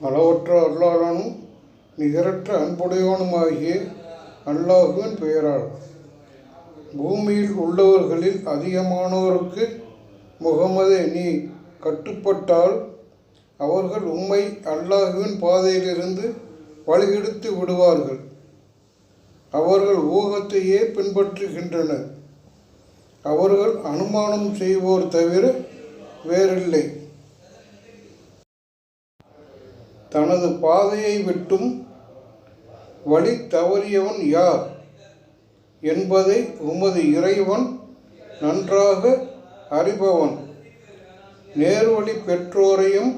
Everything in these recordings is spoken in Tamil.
அளவற்ற அருளாளனும் நிகரற்ற அன்புடையவனுமாகிய அல்லாஹுவின் பெயரால். பூமியில் உள்ளவர்களில் அதிகமானோருக்கு முகமதே நீ கட்டுப்பட்டால் அவர்கள் உம்மை அல்லாஹுவின் பாதையிலிருந்து வழிகெடுத்து விடுவார்கள். அவர்கள் ஊகத்தையே பின்பற்றுகின்றனர். அவர்கள் அனுமானம் செய்வோர் தவிர வேறில்லை. தனது பாதையை விட்டும் வழி தவறியவன் யார் என்பதை உமது இறைவன் நன்றாக அறிபவன். நேர்வழி பெற்றோரையும்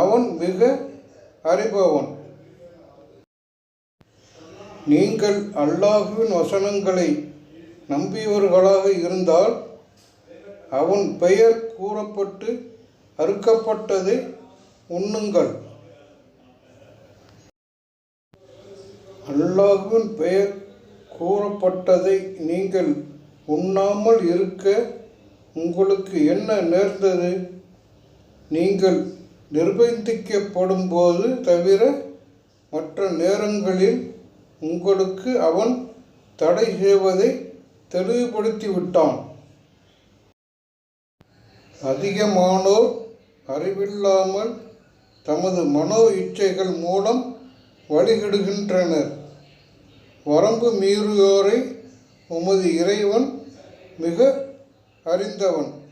அவன் மிக அறிபவன். நீங்கள் அல்லாஹுவின் வசனங்களை நம்பியவர்களாக இருந்தால் அவன் பெயர் கூறப்பட்டு அறுக்கப்பட்டதை உண்ணுங்கள். அல்லாஹுவின் பெயர் கூறப்பட்டதை நீங்கள் உண்ணாமல் இருக்க உங்களுக்கு என்ன நேர்ந்தது? நீங்கள் நிர்பந்திக்கப்படும் போது தவிர மற்ற நேரங்களில் உங்களுக்கு அவன் தடை செய்வதை தெளிவுபடுத்திவிட்டான். அதிகமானோர் அறிவில்லாமல் தமது மனோ இச்சைகள் மூலம் வழிகிடுகின்றனர். வரம்பு மீறுகோரை உமது இறைவன் மிக அறிந்தவன்.